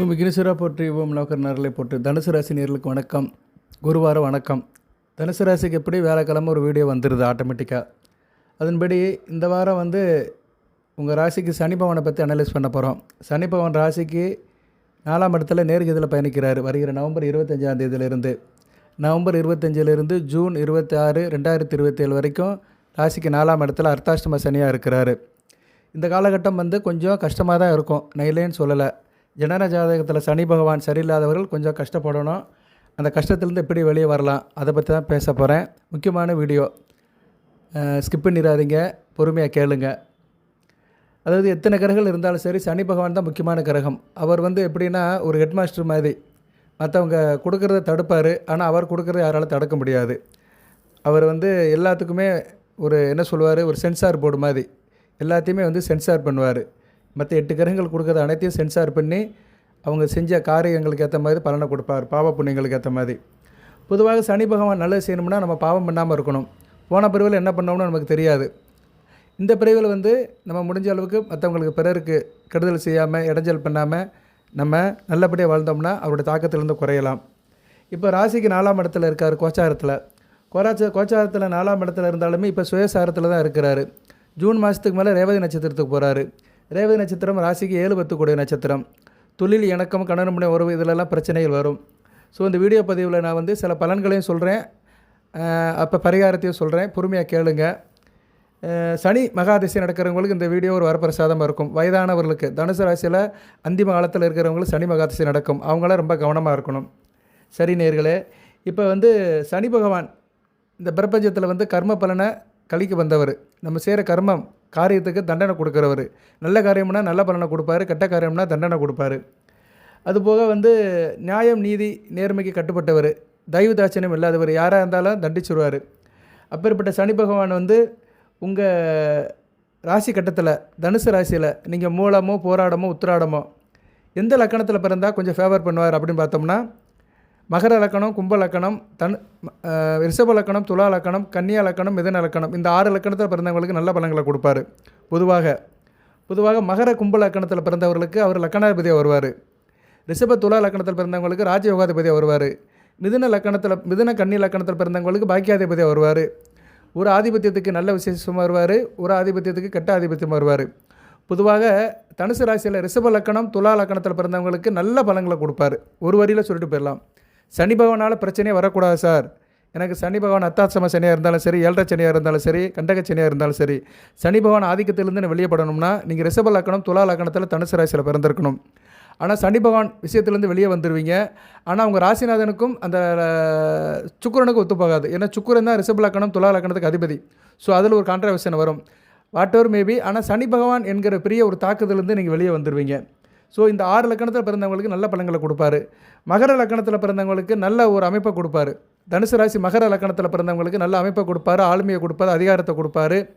ஓம் விக்னேஸ்வரா போற்றி ஓம் நோக்கர் நரலை போட்டு தனுசு ராசி நேர்களுக்கு வணக்கம். குருவாரம் வணக்கம். தனுசு ராசிக்கு எப்படி வேலைக்கிழமை ஒரு வீடியோ வந்துடுது ஆட்டோமேட்டிக்காக அதன்படி இந்த வாரம் வந்து உங்கள் ராசிக்கு சனி பவனை பற்றி அனலைஸ் பண்ண போகிறோம் சனி பவன் ராசிக்கு நாலாம் இடத்துல நேர்கதியில் பயணிக்கிறார். வருகிற நவம்பர் இருபத்தஞ்சாம் தேதியிலிருந்து. நவம்பர் இருபத்தஞ்சிலிருந்து ஜூன் இருபத்தி ஆறு ரெண்டாயிரத்தி இருபத்தேழு வரைக்கும் ராசிக்கு நாலாம் இடத்துல அர்த்தாஷ்டம சனியாக இருக்கிறாரு. இந்த காலகட்டம் வந்து கொஞ்சம் கஷ்டமாக தான் இருக்கும். நான் இல்லைன்னு சொல்லலை. ஜனன ஜாதகத்தில் சனி பகவான் சரியில்லாதவர்கள் கொஞ்சம் கஷ்டப்படணும். அந்த கஷ்டத்துலேருந்து எப்படி வெளியே வரலாம் அதை பற்றி தான் பேச போகிறேன் முக்கியமான வீடியோ. ஸ்கிப் பண்ணிடாதீங்க பொறுமையாக கேளுங்க. அதாவது எத்தனை கிரகங்கள் இருந்தாலும் சரி சனி பகவான் தான் முக்கியமான கிரகம். அவர் வந்து எப்படின்னா ஒரு ஹெட்மாஸ்டர் மாதிரி. மற்றவங்க கொடுக்குறத தடுப்பார் ஆனால் அவர் கொடுக்குறத யாரால் தடுக்க முடியாது. அவர் வந்து எல்லாத்துக்குமே ஒரு என்ன சொல்லுவார் ஒரு சென்சார் போர்டு மாதிரி. எல்லாத்தையுமே வந்து சென்சார் பண்ணுவார். மற்ற எட்டு கிரகங்கள் கொடுக்குறது அனைத்தையும் சென்சார் பண்ணி அவங்க செஞ்ச காரியங்களுக்கு ஏற்ற மாதிரி பலனை கொடுப்பார். பாவ புண்ணியங்களுக்கு ஏற்ற மாதிரி. பொதுவாக சனி பகவான் நல்லது செய்யணும்னா நம்ம பாவம் பண்ணாமல் இருக்கணும். போன பிரிவில் என்ன பண்ணோம்னு நமக்கு தெரியாது. இந்த பிரிவில் வந்து நம்ம முடிஞ்ச அளவுக்கு மற்றவங்களுக்கு பிறருக்கு கெடுதல் செய்யாமல் இடைஞ்சல் பண்ணாமல் நம்ம நல்லபடியாக வாழ்ந்தோம்னா அவருடைய தாக்கத்திலிருந்து குறையலாம். இப்போ ராசிக்கு நாலாம் இடத்துல இருக்கார் கோச்சாரத்தில். கோராச்ச கோச்சாரத்தில் நாலாம் இடத்துல இருந்தாலுமே இப்போ சுயசாரத்தில் தான் இருக்கிறாரு. ஜூன் மாதத்துக்கு மேலே ரேவதி நட்சத்திரத்துக்கு போகிறாரு ரேவதி நட்சத்திரம் ராசிக்கு ஏழு பத்து கூடிய நட்சத்திரம். தொழில் இணக்கம் கணவனுடைய உறவு இதிலெல்லாம் பிரச்சனைகள் வரும். ஸோ இந்த வீடியோ பதிவில் நான் வந்து சில பலன்களையும் சொல்கிறேன் அப்போ பரிகாரத்தையும் சொல்கிறேன் பொறுமையாக கேளுங்க. சனி மகாதிசை நடக்கிறவங்களுக்கு இந்த வீடியோ ஒரு வரப்பிரசாதமாக இருக்கும். வயதானவர்களுக்கு தனுசு ராசியில் அந்திம காலத்தில் இருக்கிறவங்களுக்கு சனி மகாதிசை நடக்கும். அவங்களாம் ரொம்ப கவனமாக இருக்கணும். சரி நேர்களே இப்போ வந்து சனி பகவான் இந்த பிரபஞ்சத்தில் வந்து கர்ம பலனை கழிக்க வந்தவர். நம்ம செய்கிற கர்மம் காரியத்துக்கு தண்டனை கொடுக்குறவர். நல்ல காரியம்னா நல்ல பலனை கொடுப்பாரு கெட்ட காரியம்னா தண்டனை கொடுப்பாரு. அதுபோக வந்து நியாயம் நீதி நேர்மைக்கு கட்டுப்பட்டவர். தயவு தாட்சணியம் இல்லாதவர். யாராக இருந்தாலும் தண்டிச்சிருவார். அப்பேற்பட்ட சனி பகவான் வந்து உங்கள் ராசி கட்டத்தில் தனுசு ராசியில் நீங்கள் மூலமோ போராடமோ உத்திராடமோ எந்த லக்கணத்தில் பிறந்தால் கொஞ்சம் ஃபேவர் பண்ணுவார் அப்படின்னு பார்த்தோம்னா மகர லக்கணம் கும்ப லக்கணம் தன் ரிஷப லக்கணம் துலா லக்கணம் கன்னியா லக்கணம் மிதன லக்கணம் இந்த ஆறு லக்கணத்தில் பிறந்தவங்களுக்கு நல்ல பலன்களை கொடுப்பாரு. பொதுவாக பொதுவாக மகர கும்ப லக்கணத்தில் பிறந்தவர்களுக்கு அவர் லக்கணாதிபதியாக வருவார். ரிஷப துலா லக்கணத்தில் பிறந்தவங்களுக்கு ராஜயோகாதிபதியாக வருவார். மிதுன லக்கணத்தில் மிதுன கன்னி லக்கணத்தில் பிறந்தவங்களுக்கு பாக்கியாதிபதியாக வருவார். ஒரு ஆதிபத்தியத்துக்கு நல்ல விசேஷமாக வருவார் ஒரு ஆதிபத்தியத்துக்கு கெட்ட ஆதிபத்தியமாக வருவார். பொதுவாக தனுசு ராசியில் ரிஷப லக்கணம் துலா லக்கணத்தில் பிறந்தவங்களுக்கு நல்ல பலங்களை கொடுப்பாரு. ஒரு வரியில் சொல்லிட்டு போயிடலாம். சனி பகவானால் பிரச்சனையே வரக்கூடாது சார். எனக்கு சனி பகவான் அத்தாசம சனியாக இருந்தாலும் சரி ஏழரை சனியாக இருந்தாலும் சரி கண்டக சனியாக இருந்தாலும் சரி சனி பகவான் ஆதிக்கத்திலிருந்து நான் வெளியே படணும்னா நீங்கள் ரிஷப லக்கணம் துலா லக்கணத்தில் தனுசு ராசியில் பிறந்திருக்கணும். ஆனால் சனி பகவான் விஷயத்துலேருந்து வெளியே வந்துடுவீங்க ஆனால் உங்கள் ராசிநாதனுக்கும் அந்த சுக்கரனுக்கும் ஒத்துப்போகாது ஒத்து போகாது. ஏன்னா சுக்கிரன் தான் ரிஷப லக்கணம் துலா லக்கணத்துக்கு அதிபதி. ஸோ அதில் ஒரு கான்ட்ரவர்ஷன் வரும். வாட் எவர் மேபி ஆனால் சனி பகவான் என்கிற பெரிய ஒரு தாக்குதலேருந்து நீங்கள் வெளியே வந்துடுவீங்க ஸோ இந்த ஆறு லக்கணத்தில் பிறந்தவங்களுக்கு நல்ல பலன்களை கொடுப்பாரு. மகர லக்கணத்தில் பிறந்தவங்களுக்கு நல்ல ஒரு அமைப்பை கொடுப்பாரு. தனுசு ராசி மகர லக்கணத்தில் பிறந்தவங்களுக்கு நல்ல அமைப்பை கொடுப்பாரு ஆளுமையை கொடுப்பாரு அதிகாரத்தை கொடுப்பாரு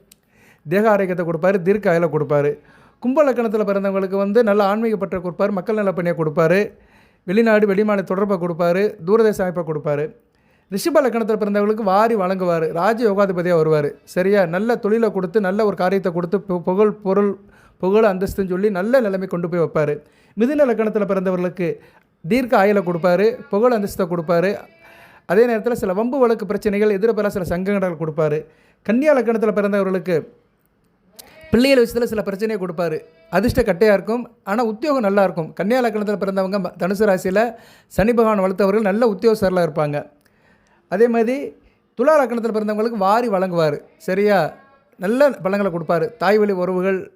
தேக ஆரோக்கியத்தை கொடுப்பாரு தீர்க்க அயலை கொடுப்பாரு. கும்ப லக்கணத்தில் பிறந்தவங்களுக்கு வந்து நல்ல ஆன்மீக கொடுப்பார் மக்கள் நல பணியை கொடுப்பாரு. வெளிநாடு வெளிமாநில தொடர்பை கொடுப்பாரு தூரதேச அமைப்பை கொடுப்பாரு. ரிஷப லக்கணத்தில் பிறந்தவங்களுக்கு வாரி வழங்குவார் ராஜ யோகாதிபதியாக வருவார். சரியா? நல்ல தொழிலை கொடுத்து நல்ல ஒரு காரியத்தை கொடுத்து பு- புகழ் பொருள் புகழ் அந்தஸ்துன்னு சொல்லி நல்ல நிலைமை கொண்டு போய் வைப்பார். மிதுன லக்கணத்தில் பிறந்தவர்களுக்கு தீர்க்க ஆயில கொடுப்பாரு புகழ் அந்தஸ்தை கொடுப்பாரு. அதே நேரத்தில் சில வம்பு வழக்கு பிரச்சனைகள் எதிர்பெற சில சங்கடங்கள் கொடுப்பாரு. கன்னியா லக்கணத்தில் பிறந்தவர்களுக்கு பிள்ளைகள் விஷயத்தில் சில பிரச்சனையை கொடுப்பாரு. அதிர்ஷ்ட கட்டையாக இருக்கும் ஆனால் உத்தியோகம் நல்லா இருக்கும். கன்னியா லக்கணத்தில் பிறந்தவங்க ம- தனுசு ராசியில் சனி பகவான் வளர்த்தவர்கள் நல்ல உத்தியோகஸ்தர்களாக இருப்பாங்க. அதே மாதிரி துலா லக்கணத்தில் பிறந்தவங்களுக்கு வாரி வழங்குவார். சரியா? நல்ல பழங்களை கொடுப்பாரு. தாய் வழி உறவுகள்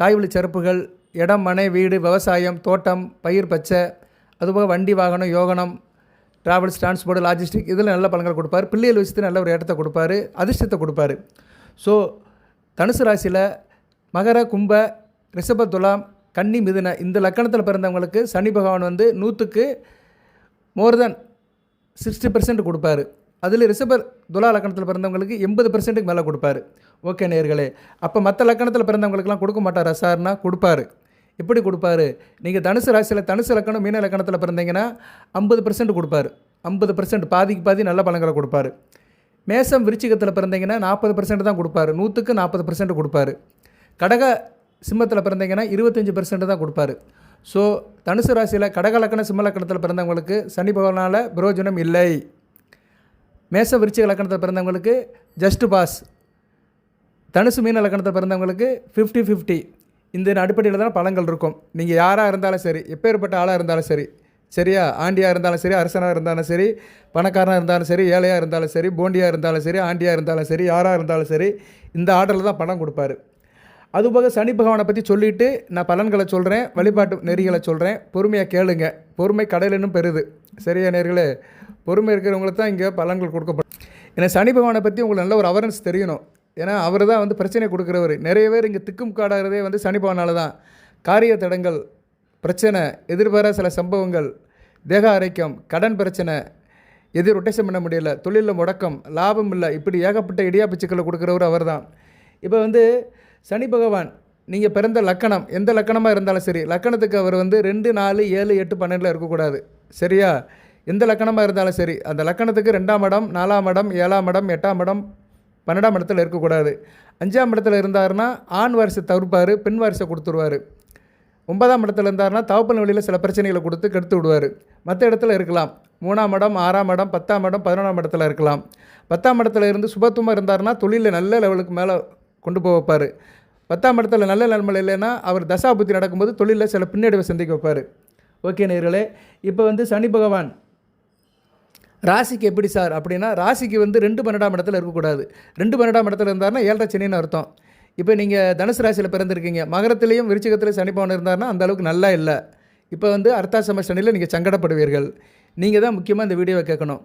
தாய்வழி சிறப்புகள் இடம் மனை வீடு விவசாயம் தோட்டம் பயிர் பச்சை அதுபோக வண்டி வாகனம் யோகனம் ட்ராவல்ஸ் டிரான்ஸ்போர்ட் லாஜிஸ்டிக் இதில் நல்ல பலன்கள் கொடுப்பார். பிள்ளைகள் விஷயத்தில் நல்ல ஒரு இடத்த கொடுப்பார் அதிர்ஷ்டத்தை கொடுப்பாரு. ஸோ தனுசு ராசியில் மகர கும்ப ரிஷப துலாம் கன்னி மிதுன இந்த லக்கணத்தில் பிறந்தவங்களுக்கு சனி பகவான் வந்து நூற்றுக்கு மோர் தென் சிக்ஸ்டி பர்சன்ட் கொடுப்பாரு. அதில் ரிஷப துலா லக்கணத்தில் பிறந்தவங்களுக்கு எண்பது பர்சன்ட்டுக்கு மேலே கொடுப்பாரு. ஓகே நேர்களே அப்போ மற்ற லக்கணத்தில் பிறந்தவங்களுக்குலாம் கொடுக்க மாட்டாரா சார்னா? கொடுப்பாரு. எப்படி கொடுப்பாரு? நீங்கள் தனுசு ராசியில் தனுசு லக்கணம் மீன லக்கணத்தில் பிறந்தீங்கன்னா ஐம்பது பர்சன்ட் கொடுப்பாரு. ஐம்பது பர்சன்ட் பாதிக்கு பாதி நல்ல பழங்களை கொடுப்பாரு. மேசம் விருச்சிகத்தில் பிறந்தீங்கன்னா நாற்பது பர்சன்ட் தான் கொடுப்பாரு. நூற்றுக்கு நாற்பது பர்சன்ட் கொடுப்பாரு. கடக சிம்மத்தில் பிறந்தீங்கன்னா இருபத்தஞ்சி பர்சன்ட் தான் கொடுப்பாரு. ஸோ தனுசு ராசியில் கடக லக்கணம் சிம்ம லக்கணத்தில் பிறந்தவங்களுக்கு சனி பகவானால் பிரயோஜனம் இல்லை. மேச விருச்சிக லக்கணத்தில் பிறந்தவங்களுக்கு ஜஸ்ட் பாஸ். தனுசு மீன லக்கணத்தில் பிறந்தவங்களுக்கு ஃபிஃப்டி ஃபிஃப்டி இந்த அடிப்படையில் தான் பலன்கள் இருக்கும். நீங்கள் யாராக இருந்தாலும் சரி எப்பேற்பட்ட ஆளாக இருந்தாலும் சரி சரியா ஆண்டியாக இருந்தாலும் சரி அரசனாக இருந்தாலும் சரி பணக்காரனாக இருந்தாலும் சரி ஏழையாக இருந்தாலும் சரி போண்டியாக இருந்தாலும் சரி ஆண்டியாக இருந்தாலும் சரி யாராக இருந்தாலும் சரி இந்த ஆர்டரில் தான் பணம் கொடுப்பாரு. அதுபோக சனி பகவானை பற்றி சொல்லிவிட்டு நான் பலன்களை சொல்கிறேன் வழிபாட்டு நெறிகளை சொல்கிறேன் பொறுமையாக கேளுங்க. பொறுமை கடலினும் பெறுது. சரியா நேர்களே? பொறுமை இருக்கிறவங்களுக்கு தான் இங்கே பலன்கள் கொடுக்கப்படும். ஏன்னா சனி பகவானை பற்றி உங்களுக்கு நல்ல ஒரு அவரன்ஸ் தெரியணும். ஏன்னா அவர் தான் வந்து பிரச்சனை கொடுக்குறவர். நிறைய பேர் இங்கே திக்கும் காடாகிறதே வந்து சனி தான். காரிய தடங்கள் பிரச்சனை எதிர்பாரா சில சம்பவங்கள் தேக ஆரோக்கியம் கடன் பிரச்சனை எதிர் ரொட்டேஷன் பண்ண முடியல தொழிலில் முடக்கம் லாபம் இல்லை இப்படி ஏகப்பட்ட இடியாப்பு சிக்கலை கொடுக்குறவர் அவர் தான் இப்போ வந்து சனி பகவான் நீங்கள் பிறந்த லக்கணம் எந்த லக்கணமாக இருந்தாலும் சரி லக்கணத்துக்கு அவர் வந்து ரெண்டு நாலு ஏழு எட்டு பன்னெண்டில் இருக்கக்கூடாது. சரியா? எந்த லக்கணமாக இருந்தாலும் சரி அந்த லக்கணத்துக்கு ரெண்டாம் இடம் நாலாம் இடம் ஏழாம் இடம் எட்டாம் இடம் பன்னெண்டாம் இடத்துல இருக்கக்கூடாது. அஞ்சாம் இடத்துல இருந்தாருன்னா ஆண் வாரிசை தவிர்ப்பார் பெண் வாரிசை கொடுத்துருவார். ஒன்பதாம் இடத்துல இருந்தாருன்னா தவப்பன் வழியில் சில பிரச்சனைகளை கொடுத்து கெடுத்து விடுவார். மற்ற இடத்துல இருக்கலாம். மூணாம் இடம் ஆறாம் இடம் பத்தாம் இடம் பதினொன்றாம் இடத்துல இருக்கலாம். பத்தாம் இடத்துல இருந்து சுபத்துவமாக இருந்தாருன்னா தொழிலில் நல்ல லெவலுக்கு மேலே கொண்டு போய் வைப்பார். பத்தாம் இடத்துல நல்ல நிலைமையில் இல்லைன்னா அவர் தசாபுத்தி நடக்கும்போது தொழிலில் சில பின்னடைவை சந்திக்க வைப்பார். ஓகே நேர்களே இப்போ வந்து சனி பகவான் ராசிக்கு எப்படி சார்? அப்படின்னா ராசிக்கு வந்து ரெண்டு பன்னெண்டாம் இடத்துல இருக்கக்கூடாது. ரெண்டு பன்னெண்டாம் இடத்துல இருந்தாருன்னா ஏழரை சனின்னு அர்த்தம். இப்போ நீங்கள் தனுசு ராசியில் பிறந்திருக்கீங்க. மகரத்துலேயும் விருச்சிகத்திலையும் சனிப்பவன் இருந்தார்னா இருந்தாருன்னா அந்த அளவுக்கு நல்லா இல்லை. இப்போ வந்து அர்த்தாசம சனியில் நீங்கள் சங்கடப்படுவீர்கள். நீங்கள் தான் முக்கியமாக இந்த வீடியோவை கேட்கணும்.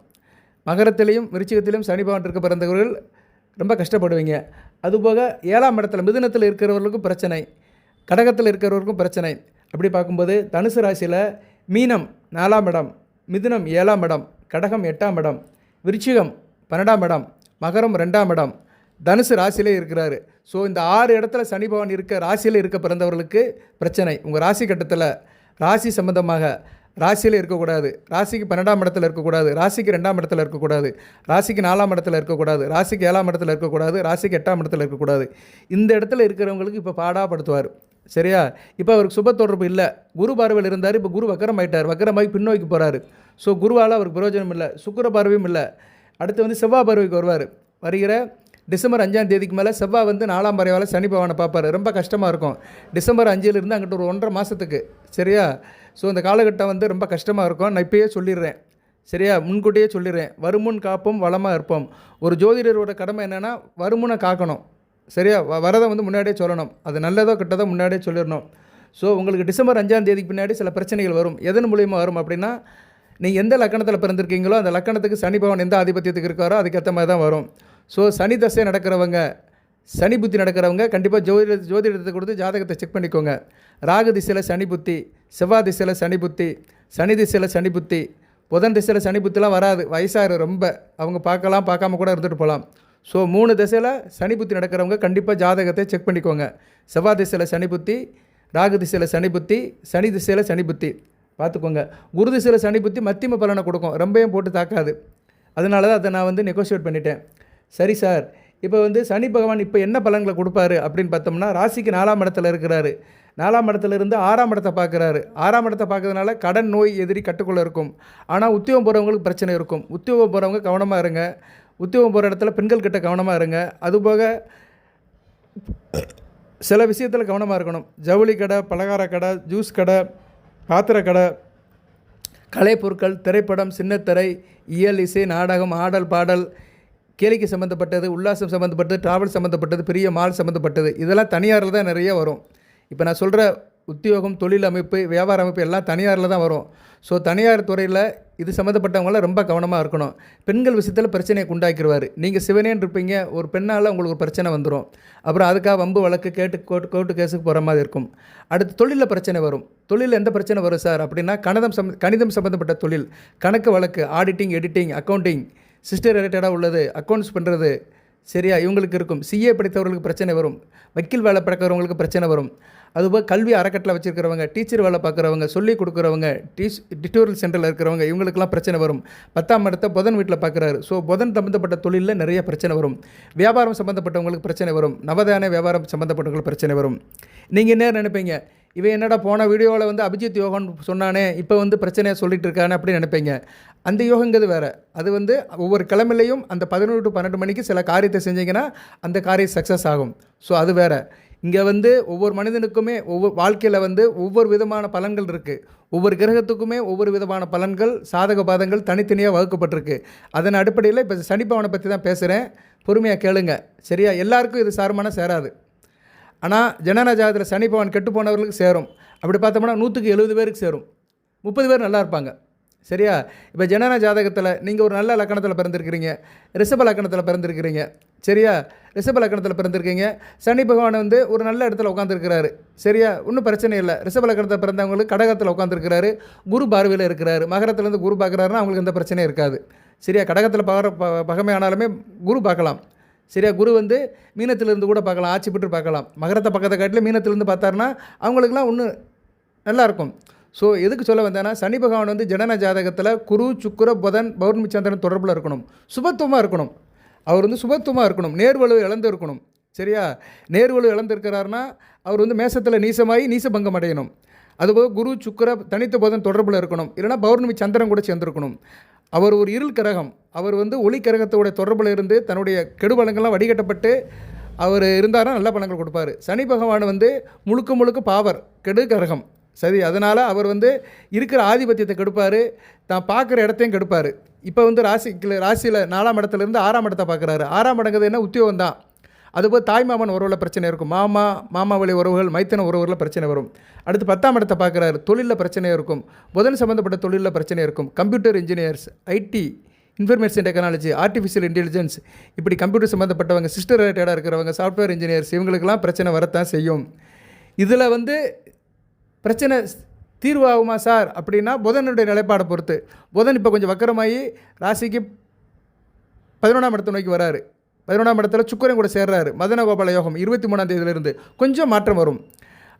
மகரத்திலையும் விருச்சிகத்திலையும் சனி இருக்க பிறந்தவர்கள் ரொம்ப கஷ்டப்படுவீங்க. அதுபோக ஏழாம் இடத்துல மிதுனத்தில் இருக்கிறவர்களுக்கும் பிரச்சனை. கடகத்தில் இருக்கிறவருக்கும் பிரச்சனை. அப்படி பார்க்கும்போது தனுசு ராசியில் மீனம் நாலாம் இடம் மிதுனம் ஏழாம் இடம். கடகம் எட்டாம் இடம் விருச்சிகம் பன்னெண்டாம் இடம் மகரம் ரெண்டாம் இடம். தனுசு ராசியிலே இருக்கிறாரு. ஸோ இந்த ஆறு இடத்துல சனி பகவான் இருக்க ராசியில் இருக்க பிறந்தவர்களுக்கு பிரச்சனை. உங்கள் ராசி கட்டத்தில் ராசி சம்பந்தமாக ராசியில் இருக்கக்கூடாது. ராசிக்கு பன்னெண்டாம் இடத்துல இருக்கக்கூடாது. ராசிக்கு ரெண்டாம் இடத்துல இருக்கக்கூடாது. ராசிக்கு நாலாம் இடத்துல இருக்கக்கூடாது. ராசிக்கு ஏழாம் இடத்துல இருக்கக்கூடாது. ராசிக்கு எட்டாம் இடத்துல இருக்கக்கூடாது. இந்த இடத்துல இருக்கிறவங்களுக்கு இப்போ பாடாப்படுத்துவார் சரியா? இப்போ அவருக்கு சுப தொடர்பு இல்லை. குரு பார்வையில் இருந்தார் இப்போ குரு வக்கரம் ஆயிட்டார் வக்கரமாகி பின்னோக்கி போகிறாரு ஸோ குருவால் அவருக்கு பிரயோஜனம் இல்லை. சுக்கிர பார்வையும் இல்லை. அடுத்து வந்து செவ்வாய் பார்வைக்கு வருவார். வருகிற டிசம்பர் அஞ்சாம் தேதிக்கு மேலே செவ்வாய் வந்து நாலாம் பறவையால் சனி பகவானை பார்ப்பாரு. ரொம்ப கஷ்டமாக இருக்கும். டிசம்பர் அஞ்சிலிருந்து அங்கிட்ட ஒரு ஒன்றரை மாதத்துக்கு சரியா? ஸோ இந்த காலகட்டம் வந்து ரொம்ப கஷ்டமாக இருக்கும். நான் இப்பயே சொல்லிடுறேன். சரியா? முன்கூட்டியே சொல்லிடுறேன். வருமுன் காப்போம் வளமாக இருப்போம். ஒரு ஜோதிடரோட கடமை என்னென்னா வருமுனை காக்கணும். சரியா? வ வரதை வந்து முன்னாடியே சொல்லணும். அது நல்லதோ கெட்டதோ முன்னாடியே சொல்லிடணும். ஸோ உங்களுக்கு டிசம்பர் அஞ்சாம் தேதிக்கு பின்னாடி சில பிரச்சனைகள் வரும். எதன் மூலியமாக வரும் அப்படின்னா நீங்கள் எந்த லக்கணத்தில் பிறந்திருக்கீங்களோ அந்த லக்கணத்துக்கு சனி எந்த ஆதிபத்தியத்துக்கு இருக்காரோ அதுக்கேற்ற மாதிரி தான் வரும். ஸோ சனி தசை நடக்கிறவங்க சனி புத்தி நடக்கிறவங்க கண்டிப்பாக ஜோதி ஜோதிடத்தை கொடுத்து ஜாதகத்தை செக் பண்ணிக்கோங்க. ராகு திசையில் சனி புத்தி செவ்வாய் திசையில் சனி புத்தி சனி திசையில் சனி புத்தி புதன் திசையில் சனி புத்திலாம் வராது. வயசாக ரொம்ப. அவங்க பார்க்கலாம் பார்க்காம கூட இருந்துட்டு போகலாம். ஸோ மூணு திசையில் சனி புத்தி நடக்கிறவங்க கண்டிப்பாக ஜாதகத்தை செக் பண்ணிக்கோங்க. செவ்வாய் திசையில் சனி புத்தி ராகு திசையில் சனி புத்தி சனி திசையில் சனி புத்தி. பார்த்துக்கோங்க. குரு திசையில் சனி புத்தி மத்தியம பலனை கொடுக்கும். ரொம்பவும் போட்டு தாக்காது. அதனால தான் அதை நான் வந்து நெகோஷியேட் பண்ணிட்டேன். சரி சார் இப்போ வந்து சனி பகவான் இப்போ என்ன பலன்களை கொடுப்பாரு அப்படின்னு பார்த்தோம்னா ராசிக்கு நாலாம் இடத்துல இருக்கிறாரு. நாலாம் இடத்துல இருந்து ஆறாம் இடத்தை பார்க்குறாரு. ஆறாம் இடத்தை பார்க்கறதுனால கடன் நோய் எதிரி கட்டுக்குள்ளே இருக்கும். ஆனால் உத்தியோகம் போகிறவங்களுக்கு பிரச்சனை இருக்கும். உத்தியோகம் போகிறவங்க கவனமாக இருங்க. உத்தியோகம் போகிற இடத்துல பெண்கள் கிட்ட கவனமாக இருங்க. அதுபோக சில விஷயத்தில் கவனமாக இருக்கணும். ஜவுளி கடை பலகார கடை ஜூஸ் கடை பாத்திர கடை கலைப்பொருட்கள் திரைப்படம் சின்னத்திரை இயல் இசை நாடகம் ஆடல் பாடல் கேளிக்கை சம்மந்தப்பட்டது உல்லாசம் சம்மந்தப்பட்டது டிராவல் சம்மந்தப்பட்டது பெரிய மால் சம்மந்தப்பட்டது இதெல்லாம் தனியாரில் தான் நிறைய வரும். இப்போ நான் சொல்கிற உத்தியோகம் தொழில் அமைப்பு வியாபார அமைப்பு எல்லாம் தனியாரில் தான் வரும். ஸோ தனியார் துறையில் இது சம்மந்தப்பட்டவங்களாம் ரொம்ப கவனமாக இருக்கணும். பெண்கள் விஷயத்தில் பிரச்சனையை உண்டாக்கிடுவார் நீங்கள் சிவனேன்னு இருப்பீங்க ஒரு பெண்ணால் உங்களுக்கு ஒரு பிரச்சனை வந்துடும் அப்புறம் அதுக்காக வம்பு வழக்கு கேட்டு கோர்ட்டு கோர்ட்டு கேஸுக்கு போகிற மாதிரி இருக்கும். அடுத்து தொழிலில் பிரச்சனை வரும். தொழிலில் எந்த பிரச்சனை வரும் சார்? அப்படின்னா கணிதம் சம் கணிதம் சம்மந்தப்பட்ட தொழில். கணக்கு வழக்கு ஆடிட்டிங் எடிட்டிங் அக்கௌண்டிங் சிஸ்டர் ரிலேட்டடாக உள்ளது அக்கௌண்ட்ஸ் பண்ணுறது சரியா? இவங்களுக்கு இருக்கும். சிஏ படித்தவர்களுக்கு பிரச்சனை வரும். வக்கீல் வேலை பார்க்குறவங்களுக்கு பிரச்சனை வரும். அதுபோல் கல்வி அறக்கட்டளை வச்சுருக்கிறவங்க டீச்சர் வேலை பார்க்குறவங்க சொல்லிக் கொடுக்குறவங்க டீச் டியூட்டோரியல் சென்டரில் இருக்கிறவங்க இவங்களுக்கெல்லாம் பிரச்சனை வரும். பத்தாம் இடத்த புதன் வீட்டில் பார்க்குறாரு. ஸோ புதன் சம்மந்தப்பட்ட தொழிலில் நிறைய பிரச்சனை வரும். வியாபாரம் சம்மந்தப்பட்டவங்களுக்கு பிரச்சனை வரும். நவதான வியாபாரம் சம்மந்தப்பட்டவங்களுக்கு பிரச்சனை வரும். நீங்கள் என்ன நினைப்பீங்க? இவன் என்னடா போன வீடியோவில் வந்து அபிஜித் யோகன் சொன்னானே இப்போ வந்து பிரச்சனையை சொல்லிட்டு இருக்கானே அப்படின்னு நினைப்பீங்க. அந்த யோகங்கிறது வேறு. அது வந்து ஒவ்வொரு கிழமையிலையும் அந்த பதினொன்று டு பன்னெண்டு மணிக்கு சில காரியத்தை செஞ்சீங்கன்னா அந்த காரியம் சக்ஸஸ் ஆகும். ஸோ அது வேறு. இங்கே வந்து ஒவ்வொரு மனிதனுக்குமே ஒவ்வொரு வாழ்க்கையில் வந்து ஒவ்வொரு விதமான பலன்கள் இருக்குது ஒவ்வொரு கிரகத்துக்குமே ஒவ்வொரு விதமான பலன்கள் சாதக பாதங்கள் தனித்தனியாக வகுக்கப்பட்டிருக்கு. அதன் அடிப்படையில் இப்போ சனிப்பவனை பற்றி தான் பேசுகிறேன் பொறுமையாக கேளுங்க. சரியா? எல்லாருக்கும் இது சாரமான சேராது. ஆனால் ஜனநாஜாதத்தில் சனிப்பவன் சனி கெட்டு போனவர்களுக்கு சேரும். அப்படி பார்த்தோம்னா நூற்றுக்கு எழுபது பேருக்கு சேரும். முப்பது பேர் நல்லா இருப்பாங்க. சரியா? இப்போ ஜனன ஜாதகத்தில் நீங்கள் ஒரு நல்ல லக்கணத்தில் பிறந்திருக்கிறீங்க. ரிஷப லக்கணத்தில் பிறந்திருக்கிறீங்க. சரியா? ரிஷப லக்கணத்தில் பிறந்திருக்கீங்க. சனி பகவான் வந்து ஒரு நல்ல இடத்துல உட்காந்துருக்கிறாரு சரியா? ஒன்றும் பிரச்சனை இல்லை. ரிஷப லக்கணத்தில் பிறந்தவங்களுக்கு கடகத்தில் உட்காந்துருக்கிறாரு குரு பார்வையில் இருக்கிறாரு. மகரத்துலேருந்து குரு பார்க்குறாருன்னா அவங்களுக்கு எந்த பிரச்சனையும் இருக்காது. சரியா? கடகத்தில் பகர ப- பகமை ஆனாலுமே குரு பார்க்கலாம். சரியா? குரு வந்து மீனத்திலிருந்து கூட பார்க்கலாம். ஆட்சி பெற்று பார்க்கலாம். மகரத்தை பக்கத்தை காட்டில் மீனத்திலிருந்து பார்த்தாருன்னா அவங்களுக்குலாம் ஒன்று நல்லாயிருக்கும் ஸோ எதுக்கு சொல்ல வந்தேன்னா சனி பகவான் வந்து ஜனன ஜாதகத்தில் குரு சுக்கிர புதன் பௌர்ணமி சந்திரன் தொடர்பில் இருக்கணும். சுபத்துவமாக இருக்கணும். அவர் வந்து சுபத்துவமாக இருக்கணும் நேர்வலு இழந்து இருக்கணும் சரியா? நேர்வலு இழந்திருக்கிறாருன்னா அவர் வந்து மேசத்தில் நீசமாகி நீசபங்கம் அடையணும் அதுபோக குரு சுக்கர தனித்த போதன் தொடர்பில் இருக்கணும். இல்லைனா பௌர்ணமி சந்திரன் கூட சேர்ந்துருக்கணும். அவர் ஒரு இருள் கிரகம். அவர் வந்து ஒளி கிரகத்தோட தொடர்பில் இருந்து தன்னுடைய கெடுபலங்கள்லாம் வடிகட்டப்பட்டு அவர் இருந்தாருன்னா நல்ல பலங்கள் கொடுப்பாரு. சனி பகவான் வந்து முழுக்க முழுக்க பாவர் கெடு கிரகம். சரி அதனால் அவர் வந்து இருக்கிற ஆதிபத்தியத்தை கெடுப்பார். தான் பார்க்குற இடத்தையும் கெடுப்பார். இப்போ வந்து ராசிக்கு ராசியில் நாலாம் இடத்துலேருந்து ஆறாம் இடத்தை பார்க்குறாரு. ஆறாம் இடங்கிறது என்ன? உத்தியோகம் தான் அதுபோல் தாய் மாமன் உறவில் பிரச்சனை இருக்கும். மாமா மாமா வழி உறவுகள் மைத்தன உறவுகளில் பிரச்சனை வரும். அடுத்து பத்தாம் இடத்தை பார்க்குறாரு. தொழிலில் பிரச்சனை இருக்கும். புதன் சம்மந்தப்பட்ட தொழிலில் பிரச்சனை இருக்கும். Computer engineers IT information technology artificial intelligence இப்படி கம்ப்யூட்டர் சம்மந்தப்பட்டவங்க சிஸ்டர் ரிலேட்டடாக இருக்கிறவங்க சாஃப்ட்வேர் இன்ஜினியர்ஸ் இவங்களுக்கெல்லாம் பிரச்சனை வரத்தான் செய்யும். இதில் வந்து பிரச்சனை தீர்வாகுமா சார்? அப்படின்னா புதனுடைய நிலைப்பாடை பொறுத்து. புதன் இப்போ கொஞ்சம் வக்கரமாகி ராசிக்கு பதினொன்றாம் இடத்தை நோக்கி வராரு. பதினொன்றாம் இடத்துல சுக்கரன் கூட சேர்றாரு. மதன கோபால யோகம் இருபத்தி மூணாம் தேதியிலிருந்து கொஞ்சம் மாற்றம் வரும்.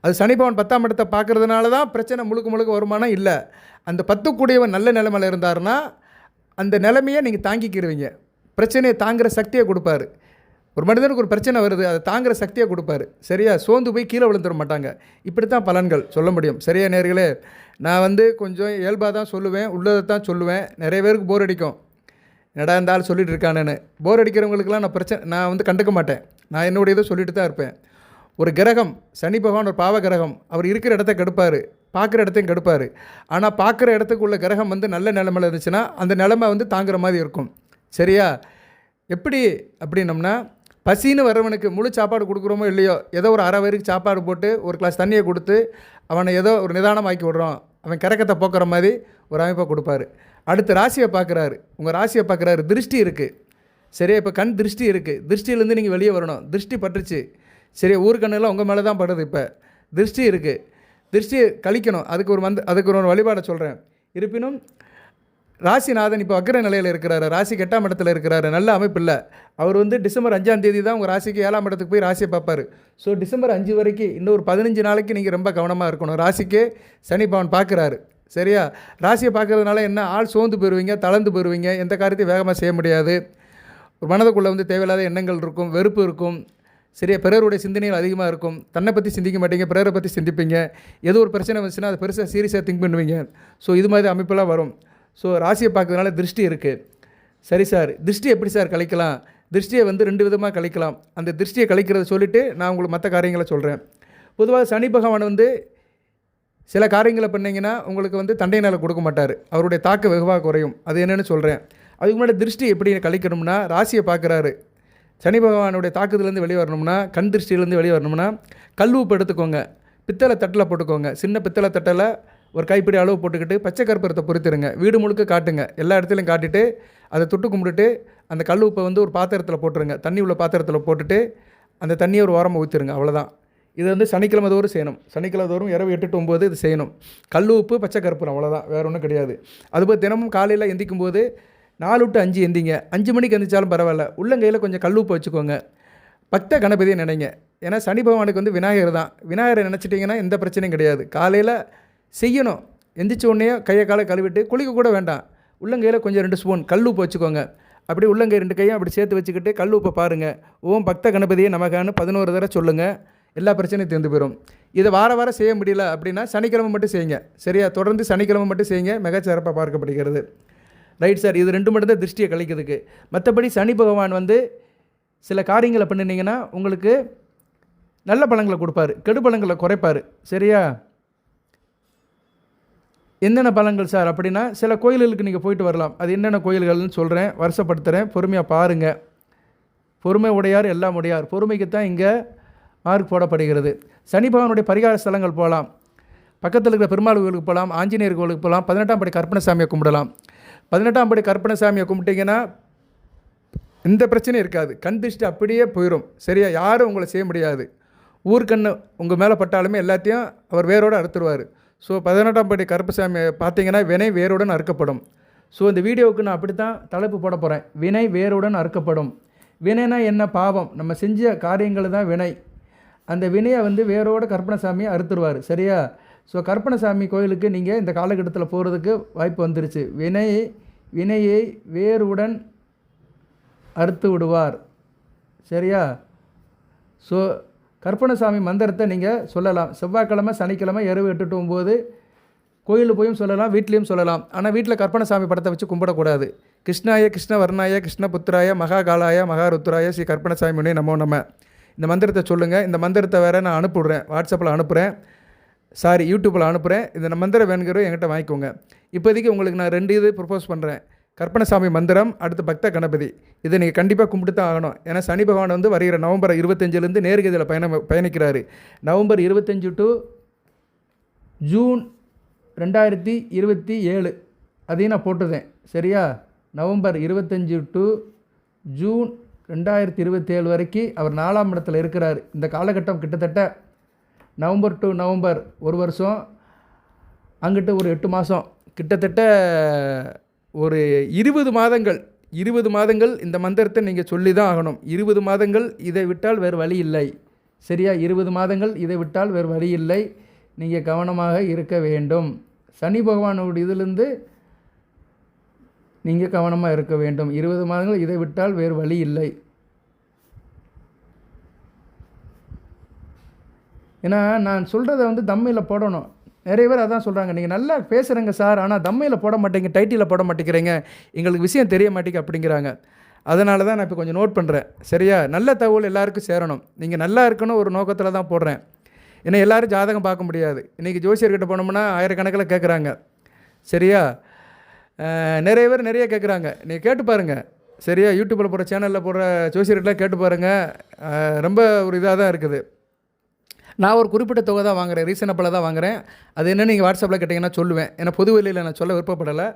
அது சனி பவன் பத்தாம் இடத்தை பார்க்கறதுனால தான் பிரச்சனை முழுக்க முழுக்க வருமானம் இல்லை. அந்த பத்து கூடியவன் நல்ல நிலைமையில் இருந்தாருன்னா அந்த நிலைமையை நீங்கள் தாங்கிக்கிடுவீங்க பிரச்சனையை தாங்குகிற சக்தியை கொடுப்பாரு. ஒரு மனிதனுக்கு ஒரு பிரச்சனை வருது அதை தாங்குகிற சக்தியை கொடுப்பாரு. சரியா? சோர்ந்து போய் கீழே விழுந்துட மாட்டாங்க. இப்படி தான் பலன்கள் சொல்ல முடியும். சரியா நேர்களே? நான் வந்து கொஞ்சம் இயல்பாக தான் சொல்லுவேன் உள்ளதை தான் சொல்லுவேன். நிறைய பேருக்கு போர் அடிக்கும். என்னடா இந்த ஆள் சொல்லிட்டு இருக்கானுன்னு. போர் அடிக்கிறவங்களுக்குலாம் நான் பிரச்சனை நான் வந்து கண்டுக்க மாட்டேன். நான் என்னுடைய இதை சொல்லிட்டு தான் இருப்பேன். ஒரு கிரகம் சனி பகவான் ஒரு பாவ கிரகம். அவர் இருக்கிற இடத்த கெடுப்பார். பார்க்குற இடத்தையும் கெடுப்பார். ஆனால் பார்க்குற இடத்துக்கு உள்ள கிரகம் வந்து நல்ல நிலமையில் இருந்துச்சுன்னா அந்த நிலமை வந்து தாங்குற மாதிரி இருக்கும். சரியா? எப்படி அப்படின்னம்னா பசின்னு வர்றவனுக்கு முழு சாப்பாடு கொடுக்குறோமோ இல்லையோ ஏதோ ஒரு அரை வயிறுக்கு சாப்பாடு போட்டு ஒரு கிளாஸ் தண்ணியை கொடுத்து அவனை ஏதோ ஒரு நிதானமாக்கி விடுறோம் அவன் கிறக்கத்தை போக்குற மாதிரி ஒரு அமைப்பை கொடுப்பாரு. அடுத்து ராசியை பார்க்குறாரு. உங்கள் ராசியை பார்க்குறாரு. திருஷ்டி இருக்குது சரியா? இப்போ கண் திருஷ்டி இருக்குது திருஷ்டியிலேருந்து நீங்கள் வெளியே வரணும். திருஷ்டி பட்டுருச்சு. சரி ஊர்கண்ணெல்லாம் உங்கள் மேலே தான் படுது இப்போ. திருஷ்டி இருக்குது திருஷ்டியை கழிக்கணும். அதுக்கு ஒரு வந்து அதுக்கு ஒரு வழிபாடை சொல்கிறேன் இருப்பினும் ராசிநாதன் இப்போ வக்கர நிலையில் இருக்கிறாரு ராசி கெட்டாம் இடத்துல இருக்கிறாரு நல்ல அமைப்பு இல்லை. அவர் வந்து டிசம்பர் அஞ்சாம் தேதி தான் உங்கள் ராசிக்கு ஏழாம் இடத்துக்கு போய் ராசியை பார்ப்பார். ஸோ டிசம்பர் அஞ்சு வரைக்கும் இன்னும் ஒரு பதினஞ்சு நாளைக்கு நீங்கள் ரொம்ப கவனமாக இருக்கணும். ராசிக்கு சனி பவன் பார்க்குறாரு. சரியா? ராசியை பார்க்கறதுனால என்ன? ஆள் சோர்ந்து போயிடுவீங்க தளர்ந்து போயிடுவீங்க எந்த காரியத்தையும் வேகமாக செய்ய முடியாது. ஒரு மனதுக்குள்ளே வந்து தேவையில்லாத எண்ணங்கள் இருக்கும் வெறுப்பு இருக்கும். சரியா? பிறருடைய சிந்தனைகள் அதிகமாக இருக்கும். தன்னை பற்றி சிந்திக்க மாட்டீங்க பிறரை பற்றி சிந்திப்பீங்க. ஏதோ ஒரு பிரச்சனை வந்துச்சுன்னா அதை பெருசாக சீரியஸாக திங்க் பண்ணுவீங்க. ஸோ இது மாதிரி அமைப்பெல்லாம் வரும். ஸோ ராசியை பார்க்கறதுனால திருஷ்டி இருக்குது சரி சார் திருஷ்டி எப்படி சார் கழிக்கலாம் திருஷ்டியை வந்து ரெண்டு விதமாக கழிக்கலாம் அந்த திருஷ்டியை கழிக்கிறத சொல்லிவிட்டு நான் உங்களுக்கு மற்ற காரியங்களை சொல்கிறேன் பொதுவாக சனி பகவான் வந்து சில காரியங்களை பண்ணீங்கன்னா உங்களுக்கு வந்து தண்டையினால் கொடுக்க மாட்டார். அவருடைய தாக்கம் வெகுவாக குறையும். அது என்னென்னு சொல்கிறேன் அதுக்கு முன்னாடி திருஷ்டி எப்படி கழிக்கணும்னா ராசியை பார்க்குறாரு. சனி பகவானுடைய தாக்குதலேருந்து வெளியே வரணும்னா கண் திருஷ்டியிலேருந்து வெளியே வரணும்னா கல் உப்பு எடுத்துக்கோங்க. பித்தளை தட்டில் போட்டுக்கோங்க. சின்ன பித்தளை தட்டில் ஒரு கைப்பிடி அளவு போட்டுக்கிட்டு பச்சை கற்பூரத்தை பொறுத்துருங்க. வீடு முழுக்க காட்டுங்க. எல்லா இடத்துலையும் காட்டிட்டு அதை தொட்டு கும்பிட்டுட்டு அந்த கல் உப்பை வந்து ஒரு பாத்திரத்தில் போட்டுருங்க. தண்ணி உள்ள பாத்திரத்தில் போட்டுட்டு அந்த தண்ணியை ஒரு ஓரமாக ஊற்றிருங்க அவ்வளோதான் இது வந்து சனிக்கிழமை தோறும் செய்யணும். சனிக்கிழமை தோறும் இரவு எட்டு டு ஒம்பது இது செய்யணும். கல் உப்பு பச்சை கற்பூரம் அவ்வளோதான் வேறு ஒன்றும் கிடையாது. அதுபோல் தினமும் காலையில் எந்திக்கும் போது நாலு விட்டு அஞ்சு எந்திங்க. அஞ்சு மணிக்கு எந்திரிச்சாலும் பரவாயில்ல. உள்ளங்கையில் கொஞ்சம் கல் உப்பு வச்சுக்கோங்க. பக்த கணபதியை நினைங்க. ஏன்னா சனி பகவானுக்கு வந்து விநாயகர் தான். விநாயகரை நினச்சிட்டிங்கன்னா எந்த பிரச்சனையும் கிடையாது. காலையில் செய்யணும். எந்திரிச்ச உடனே கையை காலை கழுவிட்டு குளிக்க கூட வேண்டாம். உள்ளங்கையில் கொஞ்சம் ரெண்டு ஸ்பூன் கல் உப்பு வச்சுக்கோங்க. அப்படி உள்ளங்கை ரெண்டு கையும் அப்படி சேர்த்து வச்சுக்கிட்டு கல் உப்பை பாருங்கள் ஓம் பக்த கணபதியை நமக்கான பதினோரு தடவை சொல்லுங்கள் எல்லா பிரச்சனையும் தீர்ந்து போயிடும் இதை வார வாரம் செய்ய முடியல அப்படின்னா சனிக்கிழமை மட்டும் செய்யுங்க. சரியா? தொடர்ந்து சனிக்கிழமை மட்டும் செய்யுங்க. மிகச்சிறப்பாக பார்க்கப்படுகிறது. ரைட் சார் இது ரெண்டு மட்டும் தான் திருஷ்டியை கழிக்கிறதுக்கு. மற்றபடி சனி பகவான் வந்து சில காரியங்களை பண்ணினீங்கன்னா உங்களுக்கு நல்ல பழங்களை கொடுப்பாரு. கெடு பழங்களை குறைப்பார். சரியா? என்னென்ன பலன்கள் சார் அப்படின்னா சில கோயில்களுக்கு நீங்கள் போயிட்டு வரலாம். அது என்னென்ன கோயில்கள்னு சொல்கிறேன் வருஷப்படுத்துகிறேன் பொறுமையாக பாருங்கள் பொறுமை உடையார் எல்லாம் உடையார். பொறுமைக்கு தான் இங்கே மார்க் போடப்படுகிறது. சனி பகவானுடைய பரிகார ஸ்தலங்கள் போகலாம் பக்கத்தில் இருக்கிற பெருமாள் கோயிலுக்கு போகலாம் ஆஞ்சநேயர் கோயிலுக்கு போகலாம் பதினெட்டாம் படி கற்பனசாமியை கும்பிடலாம். பதினெட்டாம் படி கற்பனசாமியை கும்பிட்டீங்கன்னா எந்த பிரச்சனையும் இருக்காது. கண் திருஷ்டி அப்படியே போயிடும் சரியா? யாரும் உங்களை செய்ய முடியாது. ஊர்க்கண்ணு உங்கள் மேலே பட்டாலுமே எல்லாத்தையும் அவர் வேரோடு அறுத்துருவார். ஸோ பதினெட்டாம் படி கருப்பசாமி பார்த்தீங்கன்னா வினை வேருடன் அறுக்கப்படும். ஸோ இந்த வீடியோவுக்கு நான் அப்படி தான் தலைப்பு போட போகிறேன் வினை வேருடன் அறுக்கப்படும். வினைனா என்ன பாவம்? நம்ம செஞ்ச காரியங்கள் தான் வினை. அந்த வினையை வந்து வேரோட கற்பனசாமியை அறுத்துருவார். சரியா? ஸோ கற்பனசாமி கோயிலுக்கு நீங்கள் இந்த காலகட்டத்தில் போகிறதுக்கு வாய்ப்பு வந்துருச்சு. வினை வினையை வேருடன் அறுத்து விடுவார். சரியா? ஸோ கற்பனசாமி மந்திரத்தை நீங்கள் சொல்லலாம். செவ்வாய்க்கிழமை சனிக்கிழமை இரவு எட்டுட்டு ஒம்பது கோயிலில் போயும் சொல்லலாம் வீட்லேயும் சொல்லலாம். ஆனால் வீட்டில் கற்பனசாமி படத்தை வச்சு கும்பிடக்கூடாது. கிருஷ்ணாய கிருஷ்ண வர்ணாய கிருஷ்ண புத்திராய மகாகாலாய மகாருத்ராய ஸ்ரீ கற்பனசாமி முனே நம்ம நம்ம இந்த மந்திரத்தை சொல்லுங்கள் இந்த மந்திரத்தை வேறு நான் அனுப்பிவிட்றேன் வாட்ஸ்அப்பில் அனுப்புகிறேன் சாரி யூடியூப்பில் அனுப்புகிறேன் இந்த மந்திரம் வேணுங்கிறவங்க என்கிட்ட வாங்கிக்கோங்க. இப்போதைக்கு உங்களுக்கு நான் ரெண்டு இது ப்ரப்போஸ் பண்ணுறேன் கற்பனசாமி மந்திரம் அடுத்து பக்த கணபதி. இதை நீங்கள் கண்டிப்பாக கும்பிட்டு தான் ஆகணும். ஏன்னா சனி பகவான் வந்து வருகிற நவம்பர் இருபத்தஞ்சிலேருந்து நேர்கதியில் பயணம் பயணிக்கிறாரு. நவம்பர் இருபத்தஞ்சு டு ஜூன் ரெண்டாயிரத்தி இருபத்தி ஏழு. அதையும் நான் போட்டிருந்தேன். சரியா? நவம்பர் இருபத்தஞ்சு டு ஜூன் ரெண்டாயிரத்தி இருபத்தேழு வரைக்கும் அவர் நாலாம் இடத்துல இருக்கிறார். இந்த காலகட்டம் கிட்டத்தட்ட நவம்பர் டு நவம்பர் ஒரு வருஷம் அங்கிட்டு ஒரு எட்டு மாதம் கிட்டத்தட்ட ஒரு இருபது மாதங்கள் இருபது மாதங்கள் இந்த மந்திரத்தை நீங்கள் சொல்லி தான் ஆகணும். இருபது மாதங்கள் இதை விட்டால் வேறு வழி இல்லை. சரியா? இருபது மாதங்கள் இதை விட்டால் வேறு வழி இல்லை. நீங்கள் கவனமாக இருக்க வேண்டும். சனி பகவானோட இதிலிருந்து நீங்கள் கவனமாக இருக்க வேண்டும். இருபது மாதங்கள் இதை விட்டால் வேறு வழி இல்லை. ஏன்னா நான் சொல்கிறத வந்து தம்மையில் போடணும். நிறைய பேர் அதான் சொல்கிறாங்க நீங்கள் நல்லா பேசுகிறேங்க சார். ஆனால் தம்மையில் போட மாட்டேங்க டைட்டிலில் போட மாட்டேங்கிறீங்க. எங்களுக்கு விஷயம் தெரிய மாட்டேங்க அப்படிங்கிறாங்க. அதனால தான் நான் இப்போ கொஞ்சம் நோட் பண்ணுறேன் சரியா? நல்ல தகவல் எல்லாருக்கும் சேரணும். நீங்கள் நல்லா இருக்கணும் ஒரு நோக்கத்தில் தான் போடுறேன். ஏன்னா எல்லோரும் ஜாதகம் பார்க்க முடியாது. இன்றைக்கி ஜோசியர்கிட்ட போனோம்னா ஆயிரக்கணக்கில் கேட்குறாங்க சரியா? நிறைய பேர் நிறைய கேட்குறாங்க நீங்கள் கேட்டு பாருங்கள் சரியா? யூடியூப்பில் போடுற சேனலில் போடுற ஜோசியர்கிட்டலாம் கேட்டு பாருங்கள் ரொம்ப ஒரு இதாக தான் இருக்குது. நான் ஒரு குறிப்பிட்ட தொகை தான் வாங்குறேன் ரீசனபிளாக தான் வாங்குறேன். அது என்ன நீங்கள் வாட்ஸ்அப்பில் கேட்டிங்கன்னா சொல்லுவேன். ஏன்னா பொது வெளியில் நான் சொல்ல விருப்பப்படலை.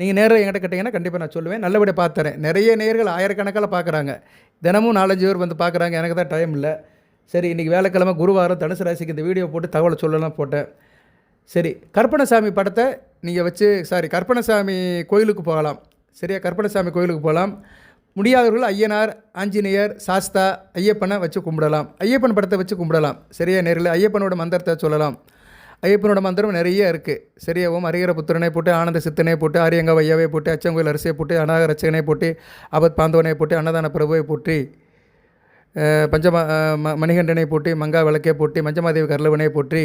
நீங்கள் நேரில் என்கிட்ட கேட்டிங்கன்னா கண்டிப்பாக நான் சொல்லுவேன். நல்லபடியாக பார்த்துறேன் நிறைய நேர்கள் ஆயிரக்கணக்கில் பார்க்குறாங்க தினமும் நாலஞ்சு பேர் வந்து பார்க்குறாங்க எனக்கு தான் டைம் இல்லை. சரி இன்றைக்கி வேலைக்கிழமை குருவாரம் தனுசு ராசிக்கு இந்த வீடியோ போட்டு தகவலை சொல்லலாம் போட்டேன். சரி கற்பனசாமி படத்தை நீங்கள் வச்சு சாரி கற்பனசாமி கோயிலுக்கு போகலாம். சரியா கற்பனசாமி கோயிலுக்கு போகலாம். முடியாதவர்கள் ஐயனார் ஆஞ்சநேயர் சாஸ்தா ஐயப்பனை வச்சு கும்பிடலாம். ஐயப்பன் படத்தை வச்சு கும்பிடலாம். சரியா? நேரில் ஐயப்பனோட மந்திரத்தை சொல்லலாம். ஐயப்பனோட மந்திரம் நிறைய இருக்குது சரியா ஓம் அரியர புத்திரனை போட்டு ஆனந்த சித்தனை போட்டு ஆரியங்க வையாவை போட்டு அச்சங்கோயில் அரிசியை போட்டு அநாக ரச்சகனை போட்டு ஆபத் பாந்தவனை போட்டு அன்னதான பிரபுவை போற்றி பஞ்சமா பஞ்சம ம- மணிகண்டனை போட்டி மங்கா விளக்கை போட்டி மஞ்சமாதேவி கர்லவனை போற்றி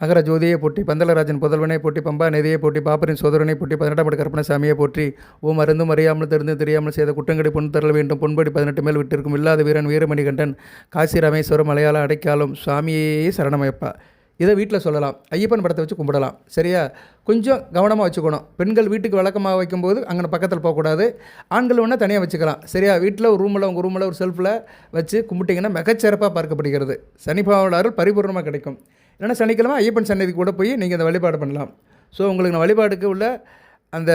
அகர ஜோதியை போட்டி பந்தலராஜன் புதல்வனை போட்டி பம்பா நதியை போட்டி பாப்பரின் சோதரனை போட்டி பதினெட்டாம் படி கற்பனசாமியை போற்றி ஓ மருந்தும் அறியாமல் தெரிந்து தெரியாமல் செய்த குற்றங்களை பொன் தரல வேண்டும் பொன்படி பதினெட்டு மேல் விட்டிருக்கும் இல்லாத வீரன் வீரமணிகண்டன் காசி ராமேஸ்வரம் மலையாள அடைக்காலும் சுவாமியே சரணமையப்பா. இதை வீட்டில் சொல்லலாம். ஐயப்பன் படத்தை வச்சு கும்பிடலாம். சரியா? கொஞ்சம் கவனமாக வச்சுக்கணும். பெண்கள் வீட்டுக்கு வழக்கமாக வைக்கும்போது அங்கே பக்கத்தில் போகக்கூடாது. ஆண்கள் வேணால் தனியாக வச்சுக்கலாம். சரியா? வீட்டில் ஒரு ரூமில் உங்கள் ரூமில் ஒரு செல்ஃபில் வச்சு கும்பிட்டிங்கன்னா மிகச்சிறப்பாக பார்க்கப்படுகிறது. சனி பாவலாறு பரிபூர்ணமாக கிடைக்கும். இல்லைன்னா சனிக்கிழமை ஐயப்பன் சன்னதி கூட போய் நீங்கள் அந்த வழிபாடு பண்ணலாம். ஸோ உங்களுக்கு நான் வழிபாடுக்கு உள்ள அந்த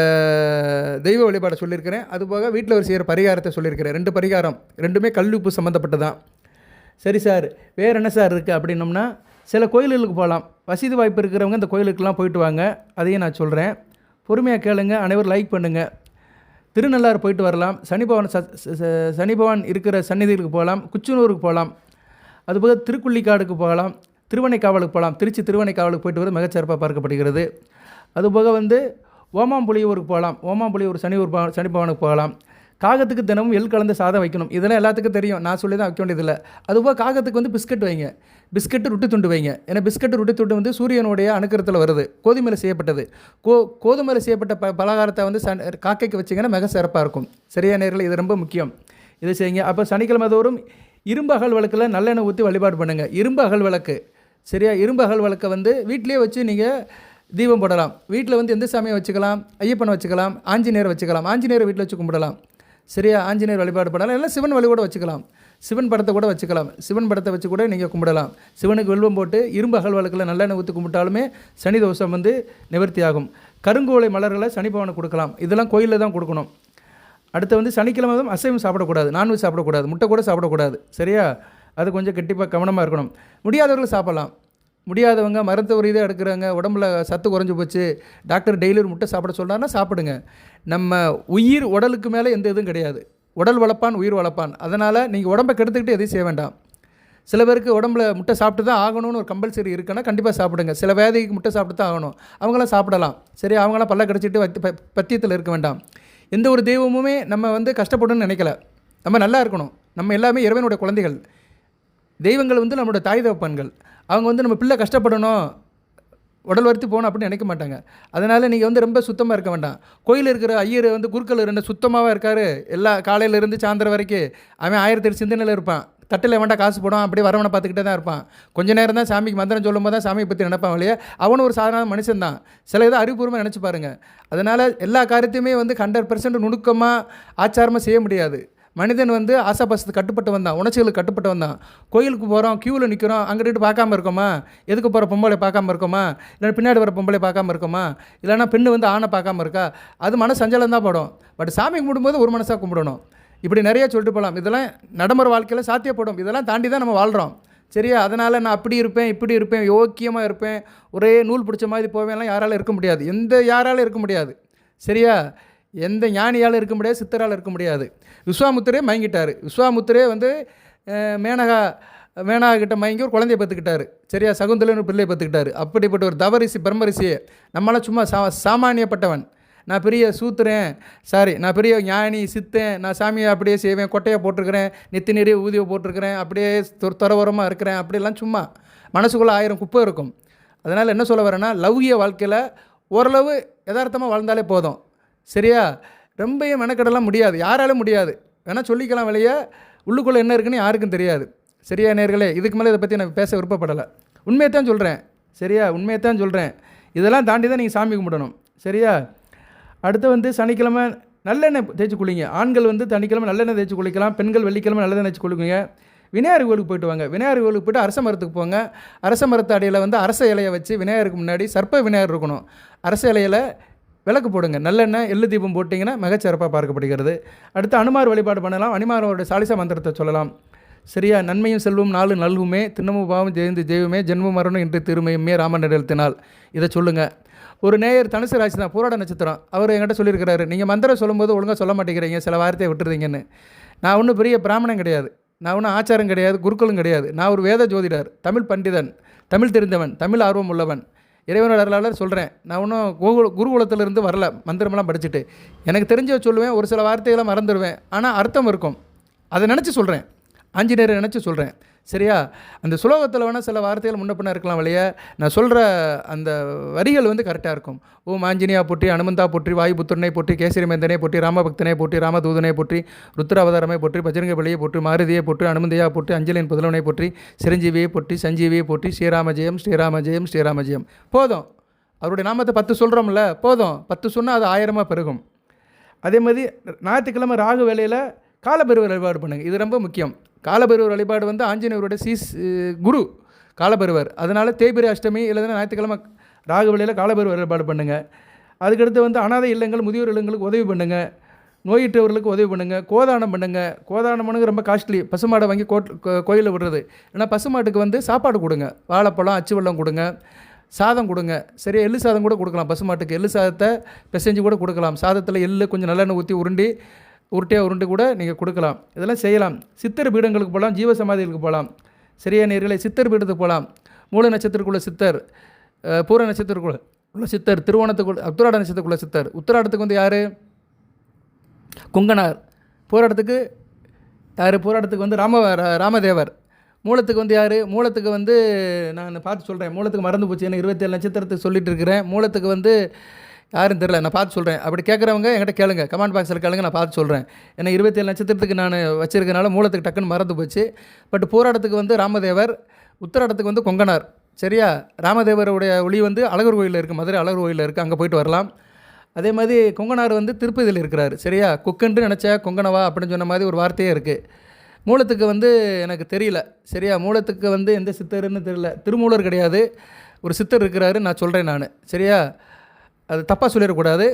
தெய்வ வழிபாடை சொல்லியிருக்கிறேன். அதுபோக வீட்டில் ஒரு செய்கிற பரிகாரத்தை சொல்லியிருக்கிறேன். ரெண்டு பரிகாரம். ரெண்டுமே கல்விப்பு சம்மந்தப்பட்டது தான் சரி சார் வேறு என்ன சார் இருக்குது அப்படின்னோம்னா சில கோயில்களுக்கு போகலாம். வசதி வாய்ப்பு இருக்கிறவங்க இந்த கோயிலுக்கெல்லாம் போயிட்டு வாங்க. அதையும் நான் சொல்கிறேன் பொறுமையாக கேளுங்க. அனைவரும் லைக் பண்ணுங்கள் திருநள்ளாறு போயிட்டு வரலாம். சனி பகவான் ச- சனி இருக்கிற சந்நிதிகளுக்கு போகலாம். குச்சனூருக்கு போகலாம். அதுபோக திருக்குள்ளிக்காடுக்கு போகலாம். திருவனைக்காவலுக்கு போகலாம். திருச்சி திருவனைக்காவலுக்கு போயிட்டு வர மிகச்சிறப்பாக பார்க்கப்படுகிறது. அதுபோக வந்து ஓமாம்புலியூருக்கு போகலாம். ஓமாம்புலியூர் சனி ஊர் பா- சனி போகலாம். காகத்துக்கு தினமும் எள் கலந்து சாதம் வைக்கணும். இதெல்லாம் எல்லாத்துக்கும் தெரியும். நான் சொல்லி தான் வைக்க வேண்டியதில்லை. அதுபோக காகத்துக்கு வந்து பிஸ்கட் வைங்க. பிஸ்கட்டு ரொட்டி துண்டு வைங்க. ஏன்னா பிஸ்கட்டு ரொட்டி துண்டு வந்து சூரியனுடைய அணுக்கரத்தில் வருது. கோதுமையில் செய்யப்பட்டது. கோ கோதுமையில் செய்யப்பட்ட ப பலகாரத்தை வந்து சன் காக்கைக்கு வச்சிங்கன்னா மிக சிறப்பாக இருக்கும். சரியா நேரில் இது ரொம்ப முக்கியம். இதை செய்யுங்க. அப்போ சனிக்கிழமை தோறும் இரும்பு அகல் விளக்கில் நல்லெண்ணெய் ஊற்றி வழிபாடு பண்ணுங்கள் இரும்பு அகல் விளக்கு. சரியா? இரும்பு அகல் விளக்கை வந்து வீட்டிலேயே வச்சு நீங்கள் தீபம் போடலாம். வீட்டில் வந்து எந்த சாமியை வச்சுக்கலாம்? ஐயப்பனை வச்சுக்கலாம். ஆஞ்சநேயரை வச்சுக்கலாம். ஆஞ்சநேயரை வீட்டில் வச்சு கும்பிடலாம். சரியா? ஆஞ்சநேயர் வழிபாடு பண்ணலாம். இல்லை சிவன் வழி கூட வச்சுக்கலாம். சிவன் படத்தை கூட வச்சுக்கலாம். சிவன் படத்தை வச்சு கூட நீங்கள் கும்பிடலாம். சிவனுக்கு வெல்வம் போட்டு இரும்பு அகல் வழக்கில் நல்லெண்ணெய் ஊற்றி கும்பிட்டாலுமே சனி தோஷம் வந்து நிவர்த்தி ஆகும் கருங்கோலை மலர்களை சனி பவனை கொடுக்கலாம். இதெல்லாம் கோயிலில் தான் கொடுக்கணும். அடுத்து வந்து சனிக்கிழமை அசைவம் சாப்பிடக்கூடாது. நான்வெஜ் சாப்பிடக்கூடாது. முட்டை கூட சாப்பிடக்கூடாது. சரியா? அது கொஞ்சம் கண்டிப்பாக கவனமாக இருக்கணும். முடியாதவர்கள் சாப்பிடலாம். முடியாதவங்க மருத்துவ ரீதியாக எடுக்கிறாங்க உடம்புல சத்து குறைஞ்சி போச்சு டாக்டர் டெய்லி ஒரு முட்டை சாப்பிட சொல்கிறாருன்னா சாப்பிடுங்க. நம்ம உயிர் உடலுக்கு மேலே எந்த இதுவும் கிடையாது. உடல் வளர்ப்பான் உயிர் வளர்ப்பான் அதனால் நீங்கள் உடம்பை கெடுத்துக்கிட்டு எதையும் செய்ய வேண்டாம். சில பேருக்கு உடம்புல முட்டை சாப்பிட்டு தான் ஆகணும்னு ஒரு கம்பல்சரி இருக்குன்னா கண்டிப்பாக சாப்பிடுங்க. சில வேதைக்கு முட்டை சாப்பிட்டு தான் ஆகணும். அவங்களாம் சாப்பிடலாம். சரி அவங்களாம் பல்ல கடிச்சிட்டு ப பத்தியத்தில் இருக்க வேண்டாம். எந்த ஒரு தெய்வமுமே நம்ம வந்து கஷ்டப்படணும்னு நினைக்கல. நம்ம நல்லா இருக்கணும். நம்ம எல்லாமே இறைவனுடைய குழந்தைகள். தெய்வங்கள் வந்து நம்மளோட தாய் தகப்பன்கள். அவங்க வந்து நம்ம பிள்ளை கஷ்டப்படணும் உடல் வருத்தி போகணும் அப்படின்னு நினைக்க மாட்டாங்க. அதனால் நீங்கள் வந்து ரொம்ப சுத்தமாக இருக்க வேண்டாம். கோயில் இருக்கிற ஐயர் வந்து குருக்கள் ரெண்டு சுத்தமாக இருக்கார். எல்லா காலையிலேருந்து சாயந்தரம் வரைக்கும் அவன் ஆயிரத்தி எட்டு சிந்தனையில் இருப்பான். தட்டில் வேண்டாம் காசு போடும் அப்படியே வரவனை பார்த்துக்கிட்டே தான் இருப்பான். கொஞ்ச நேரம் தான் சாமிக்கு மந்திரம் சொல்லும் போது தான் சாமியை பற்றி நினைப்பான் இல்லையா? அவனும் ஒரு சாதாரண மனுஷன் தான். சில இதை அறிவுபூர்வமாக நினச்சி பாருங்கள் அதனால் எல்லா காரியத்தையுமே வந்து ஹண்ட்ரட் பர்சன்ட் நுணுக்கமாக ஆச்சாரமாக செய்ய முடியாது. மனிதன் வந்து ஆசாபாசத்து கட்டுப்பட்டு வந்தான் உணர்ச்சிகளுக்கு கட்டுப்பட்டு வந்தான். கோயிலுக்கு போகிறோம் க்யூவில் நிற்கிறோம் அங்கிட்டு பார்க்காம இருக்கோமா? எதுக்கு போகிற பொம்பளை பார்க்காம இருக்கோமா? இல்லை பின்னாடி வர பொம்பளை பார்க்காம இருக்கோமா? இல்லைன்னா பெண்ணு வந்து ஆணை பார்க்காம இருக்கா? அது மன சஞ்சலம் தான் படும். பட் சாமி கும்பிடும்போது ஒரு மனசாக கும்பிடணும். இப்படி நிறைய சொல்லிட்டு போகலாம் இதெல்லாம் நடைமுறை வாழ்க்கையில் சாத்தியப்படும். இதெல்லாம் தாண்டி தான் நம்ம வாழ்கிறோம் சரியா? அதனால் நான் அப்படி இருப்பேன் இப்படி இருப்பேன் யோக்கியமாக இருப்பேன். ஒரே நூல் பிடிச்ச மாதிரி போவேன்லாம் யாராலும் இருக்க முடியாது. எந்த யாராலும் இருக்க முடியாது. சரியா? எந்த ஞானியால் இருக்க முடியாது சித்தரால் இருக்க முடியாது. விஸ்வாமுத்திரே மயங்கிட்டார். விஸ்வாமுத்திரே வந்து மேனகா மேனகா கிட்ட மயங்கி ஒரு குழந்தைய பெற்றுக்கிட்டாரு. சரியா? சகுந்தலன்னு பிள்ளையை பார்த்துக்கிட்டாரு அப்படிப்பட்ட ஒரு தவரிசி பிரம்மரிசியே நம்மளாம் சும்மா சா சாமானியப்பட்டவன். நான் பெரிய சூத்துறேன் சாரி நான் பெரிய ஞானி சித்தேன் நான் சாமியை அப்படியே செய்வேன் கொட்டையை போட்டிருக்கிறேன் நெத்தி நிறைய ஊதியை போட்டிருக்கிறேன் அப்படியே துறவரமாக இருக்கிறேன் அப்படிலாம் சும்மா மனசுக்குள்ளே ஆயிரம் குப்பை இருக்கும். அதனால் என்ன சொல்ல வரேன்னா லௌகிய வாழ்க்கையில் ஓரளவு யதார்த்தமாக வாழ்ந்தாலே போதும். சரியா? ரொம்பவும் மெனக்கடலாம் முடியாது. யாராலும் முடியாது. வேணால் சொல்லிக்கலாம் வெளியே உள்ளுக்குள்ளே என்ன இருக்குன்னு யாருக்கும் தெரியாது. சரியா நேர்களே? இதுக்கு மேலே இதை பற்றி நான் பேச விருப்பப்படலை. உண்மையை தான் சொல்கிறேன் சரியா? உண்மையை தான் சொல்கிறேன் இதெல்லாம் தாண்டி தான் நீங்கள் சாமி கும்பிடணும். சரியா? அடுத்து வந்து சனிக்கிழமை நல்லெண்ணெய் தேய்ச்சி குளிங்க. ஆண்கள் வந்து சனிக்கிழமை நல்லெண்ணெய் தேய்ச்சி குளிக்கலாம். பெண்கள் வெள்ளிக்கிழமை நல்லெண்ணெய் தேய்ச்சி குளிக்குங்க. விநாயகர் கோயிலுக்கு போயிட்டு வாங்க. விநாயகர் கோயிலுக்கு போயிட்டு அரச மரத்துக்கு போங்க. அரச மரத்து அடியில் வந்து அரச இலையை வச்சு விநாயகருக்கு முன்னாடி சர்ப்ப விநாயகர் இருக்கணும். அரச இலையில் விளக்கு போடுங்க. நல்லெண்ணெய் எள்ளு தீபம் போட்டிங்கன்னா மிகச்சிறப்பாக பார்க்கப்படுகிறது. அடுத்து அனுமார் வழிபாடு பண்ணலாம். அனுமாரோட சாலிசா மந்திரத்தை சொல்லலாம். சரியா? நன்மையும் செல்வம் நாலு நல்வுமே திண்ணமும் பாவம் ஜெயந்து ஜெயவுமே ஜென்ம மரணம் இன்று திருமையுமே. ராமன் நிறுத்தினால் இதை சொல்லுங்கள் ஒரு நேயர் தனுசு ராசி தான் போராட நட்சத்திரம். அவர் என்கிட்ட சொல்லியிருக்கிறாரு. நீங்கள் மந்திரம் சொல்லும்போது ஒழுங்காக சொல்ல மாட்டேங்கிறீங்க. சில வார்த்தையை விட்டுறீங்கன்னு. நான் ஒன்றும் பெரிய பிராமணன் கிடையாது. நான் ஒன்றும் ஆச்சாரம் கிடையாது. குருக்களும் கிடையாது. நான் ஒரு வேத ஜோதிடர். தமிழ் பண்டிதன். தமிழ் தெரிந்தவன். தமிழ் ஆர்வம் உள்ளவன். இறைவனோட அருளாளர் சொல்கிறேன் நான் ஒன்றும் கோகுல குருகுலத்திலிருந்து வரல. மந்திரமெல்லாம் படிச்சுட்டு. எனக்கு தெரிஞ்ச சொல்லுவேன். ஒரு சில வார்த்தைகளை மறந்துடுவேன். ஆனால் அர்த்தம் இருக்கும். அதை நினச்சி சொல்கிறேன் ஆஞ்சநேயரை நினச்சி சொல்கிறேன் சரியா? அந்த சுலோகத்தில் வேணால் சில வார்த்தைகள் முன்ன பின்ன இருக்கலாம் வழிய நான் சொல்கிற அந்த வரிகள் வந்து கரெக்டாக இருக்கும். ஓ மாஞ்சினியா போற்றி அனுமந்தா போற்றி வாயுபுத்திரனை போற்றி கேசரிமேந்தனை போற்றி ராமபக்தனை போற்றி ராமதூதனை போற்றி ருத்ராவதாரமை போற்றி பஜரங்க பலியை போற்றி மாருதியை போற்றி அனுமந்தையா போற்றி அஞ்சலின் புதலவனை போற்றி சிரஞ்சீவியை போற்றி சஞ்சீவியை போற்றி ஸ்ரீராம ஜெயம் ஸ்ரீராம ஜெயம் ஸ்ரீராம ஜெயம் போதும். அவருடைய நாமத்தை பத்து சொல்கிறோம்ல போதும். பத்து சொன்னால் அது ஆயிரமாக பெருகும். அதே மாதிரி ஞாயிற்றுக்கிழமை ராகு வேலையில் காலபைரவர் வழிபாடு பண்ணுங்கள் இது ரொம்ப முக்கியம். காலபைரவர் வழிபாடு வந்து ஆஞ்சநேயருடைய சீஸ் குரு காலபைரவர். அதனால் தேய்பிரி அஷ்டமி இல்லைன்னா ஞாயிற்றுக்கிழமை ராகு காலபைரவர் வழிபாடு பண்ணுங்கள் அதுக்கடுத்து வந்து அனாதை இல்லங்கள் முதியோர் இல்லங்களுக்கு உதவி பண்ணுங்கள் நோயிட்டவர்களுக்கு உதவி பண்ணுங்கள் கோதானம் பண்ணுங்கள் கோதானம் பண்ணுங்க ரொம்ப காஸ்ட்லி பசுமாடை வாங்கி கோட் கோயிலில் விடுறது. ஏன்னா பசுமாட்டுக்கு வந்து சாப்பாடு கொடுங்க. வாழைப்பழம் அச்சு வெள்ளம் கொடுங்க. சாதம் கொடுங்க. சரியா எள்ளு சாதம் கூட கொடுக்கலாம் பசுமாட்டுக்கு. எள்ளு சாதத்தை பிசைஞ்சு கூட கொடுக்கலாம். சாதத்தில் எள்ளு கொஞ்சம் நல்லெண்ணெய் ஊற்றி உருண்டி உருட்டையாக உருண்டு கூட நீங்கள் கொடுக்கலாம். இதெல்லாம் செய்யலாம். சித்தர் பீடங்களுக்கு போகலாம் ஜீவ சமாதிகளுக்கு போகலாம் சரியா நேர்களை சித்தர் பீடத்துக்கு போகலாம் மூல நட்சத்திரக்குள்ள சித்தர் பூர நட்சத்திரக்குள்ள உள்ள சித்தர் திருவோணத்துக்குள்ள உத்திராட நட்சத்திரக்குள்ள சித்தர். உத்திராடத்துக்கு வந்து யார்? குங்கனார். போராட்டத்துக்கு யார்? போராட்டத்துக்கு வந்து ராம ரா- ராமதேவர். மூலத்துக்கு வந்து யார்? மூலத்துக்கு வந்து நான் பார்த்து சொல்கிறேன் மூலத்துக்கு மறந்து போச்சு. எனக்கு இருபத்தேழு நட்சத்திரத்துக்கு சொல்லிட்டு இருக்கிறேன். மூலத்துக்கு வந்து யாருன்னு தெரில நான் பார்த்து சொல்கிறேன் அப்படி கேட்குறவங்க என்கிட்ட கேளுங்க. கமெண்ட் பாக்ஸில் கேளுங்க நான் பார்த்து சொல்கிறேன் ஏன்னா இருபத்தேழு நட்சத்திரத்துக்கு நான் வச்சிருக்கனால மூலத்துக்கு டக்குன்னு மறந்து போச்சு. பட் போராட்டத்துக்கு வந்து ராமதேவர் உத்தராடத்துக்கு வந்து கொங்கனார். சரியா? ராமதேவருடைய ஒளி வந்து அழகர் கோயிலில் இருக்குது மதுரை அழகர் கோயிலில் இருக்குது அங்கே போயிட்டு வரலாம். அதே மாதிரி கொங்கனார் வந்து திருப்பதியில் இருக்கிறார். சரியா? குக்கன்று நினச்சா கொங்கனவா அப்படின்னு சொன்ன மாதிரி ஒரு வார்த்தையே இருக்குது மூலத்துக்கு வந்து எனக்கு தெரியல. சரியா? மூலத்துக்கு வந்து எந்த சித்தர்னு தெரியல. திருமூலர் கிடையாது. ஒரு சித்தர் இருக்கிறாரு நான் சொல்கிறேன் நான். சரியா? அது தப்பாக சொல்லிடக்கூடாது.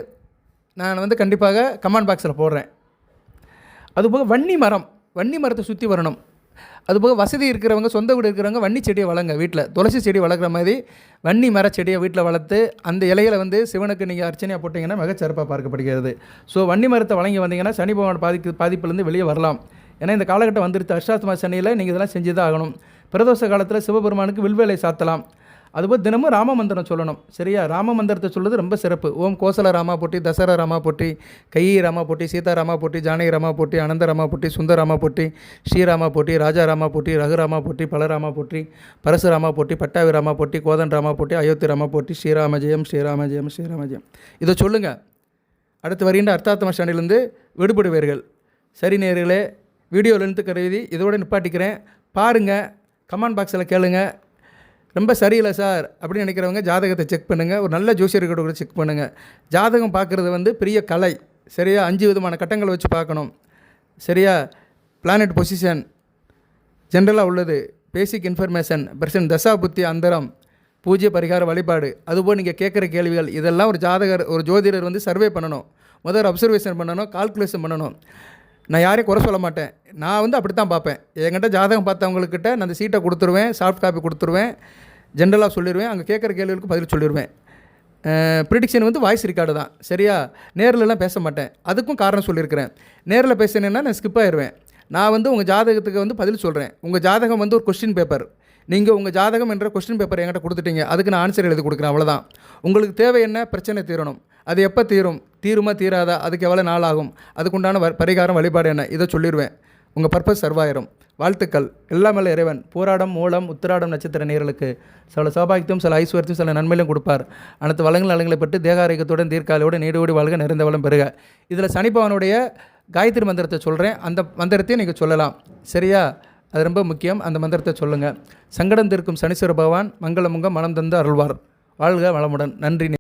நான் வந்து கண்டிப்பாக கமெண்ட் பாக்ஸில் போடுறேன். அதுபோக வன்னி மரம் வன்னி மரத்தை சுற்றி வரணும். அதுபோக வசதி இருக்கிறவங்க சொந்த வீடு இருக்கிறவங்க வன்னி செடியை வளங்க வீட்டில் துளசி செடி வளர்க்குற மாதிரி வன்னி மர செடியை வீட்டில் வளர்த்து அந்த இலையில் வந்து சிவனுக்கு நீங்கள் அர்ச்சனையாக போட்டிங்கன்னா மிகச்சிறப்பாக பார்க்கப்படுகிறது. ஸோ வன்னி மரத்தை வழங்கி வந்தீங்கன்னா சனி பகவான் பாதிக்கு பாதிப்புலேருந்து வெளியே வரலாம். ஏன்னா இந்த காலகட்டம் வந்துருச்சு. அஷ்டாத்மா சனியில் நீங்கள் இதெல்லாம் செஞ்சு தான் ஆகணும். பிரதோஷ காலத்தில் சிவபெருமானுக்கு வில்வேலை சாத்தலாம். அதுபோல் தினமும் ராம மந்திரம் சொல்லணும் சரியா ராம மந்திரத்தை சொல்லுறது ரொம்ப சிறப்பு ஓம் கோசல ராமா போட்டி தசரா ராமா போட்டி கையி ராமா போட்டி சீதா ராமா போட்டி ஜானகி ராமா போட்டி அனந்த ராமா போட்டி சுந்தர ராமா போட்டி ஸ்ரீராமா போட்டி ராஜா ராமா போட்டி ரகுராமா போட்டி பலராமா போட்டி பரசுராமா போட்டி பட்டாவி ராமா போட்டி கோதன் ராமா போட்டி அயோத்தி ராமா போட்டி ஸ்ரீராம ஜெயம் ஸ்ரீராம ஜெயம் ஸ்ரீராம ஜெயம் இதை சொல்லுங்கள் அடுத்து வருகின்ற அர்த்தாத்தம ஸ்டாண்டிலிருந்து விடுபடுவீர்கள் சரி நேர்களே வீடியோ லென்த்து கருதி இதோடு நிப்பாட்டிக்கிறேன் பாருங்கள் கமெண்ட் பாக்ஸில் கேளுங்கள் ரொம்ப சரியில்லை சார் அப்படின்னு நினைக்கிறவங்க ஜாதகத்தை செக் பண்ணுங்கள் ஒரு நல்ல ஜோசியர்கிட்ட கூட செக் பண்ணுங்கள் ஜாதகம் பார்க்குறது வந்து பெரிய கலை. சரியா? அஞ்சு விதமான கட்டங்களை வச்சு பார்க்கணும். சரியா? பிளானட் பொசிஷன் ஜென்ரலாக உள்ளது. பேசிக் இன்ஃபர்மேஷன் பர்சன் தசா புத்தி அந்தரம் பூஜ்ய பரிகார வழிபாடு. அதுபோல் நீங்கள் கேட்குற கேள்விகள் இதெல்லாம் ஒரு ஜாதகர் ஒரு ஜோதிடர் வந்து சர்வே பண்ணணும். முதல் அப்சர்வேஷன் பண்ணணும் கால்குலேஷன் பண்ணணும். நான் யாரையும் குறை சொல்ல மாட்டேன். நான் வந்து அப்படி தான் பார்ப்பேன். என்கிட்ட ஜாதகம் பார்த்தவங்கக்கிட்ட நான் அந்த சீட்டை கொடுத்துருவேன் சாஃப்ட் காப்பி கொடுத்துருவேன். ஜென்ரலாக சொல்லிடுவேன் அங்கே கேட்குற கேள்விகளுக்கு பதில் சொல்லிடுவேன் ப்ரிடிக்ஷன் வந்து வாய்ஸ் ரெக்கார்டு தான். சரியா? நேரில்லாம் பேச மாட்டேன். அதுக்கும் காரணம் சொல்லியிருக்கிறேன் நேரில் பேசினேன்னா நான் ஸ்கிப் ஆயிடுவேன் நான் வந்து உங்கள் ஜாதகத்துக்கு வந்து பதில் சொல்கிறேன் உங்கள் ஜாதகம் வந்து ஒரு கொஸ்டின் பேப்பர் நீங்கள் உங்கள் ஜாதகம் என்ற கொஸ்டின் பேப்பர் என்கிட்ட கொடுத்துட்டீங்க. அதுக்கு நான் ஆன்சர் எழுதி கொடுக்குறேன் அவ்வளோதான் உங்களுக்கு தேவை என்ன? பிரச்சனை தீரணும். அது எப்போ தீரும்? தீருமா தீராதா? அதுக்கு எவ்வளோ நாள் ஆகும்? அதுக்குண்டான வ- பரிகாரம் வழிபாடு என்ன? இதை சொல்லிடுவேன் உங்கள் பர்பஸ் சர்வாயிரும் வாழ்த்துக்கள். எல்லாமல்ல இறைவன். போராடம் மூலம் உத்திராடம் நட்சத்திர நேர்களுக்கு. சில சௌபாகியத்தையும் சில ஐஸ்வர்யத்தையும் சில நன்மையிலும் கொடுப்பார். அனைத்து வளங்கள் நலங்களை பெற்று தேகாரோக்கியத்துடன் தீர்க்காலையோடு நீடோடி வாழ்க நிறைந்த வளம் பெறுக. இதில் சனிபவனுடைய காயத்ரி மந்திரத்தை சொல்கிறேன் அந்த மந்திரத்தையும் நீங்கள் சொல்லலாம். சரியா? அது ரொம்ப முக்கியம். அந்த மந்திரத்தை சொல்லுங்கள் சங்கடம் தீர்க்கும் சனீஸ்வர பகவான் மங்களமுங்க மனம் தந்து அருள்வார். வாழ்க வளமுடன். நன்றி.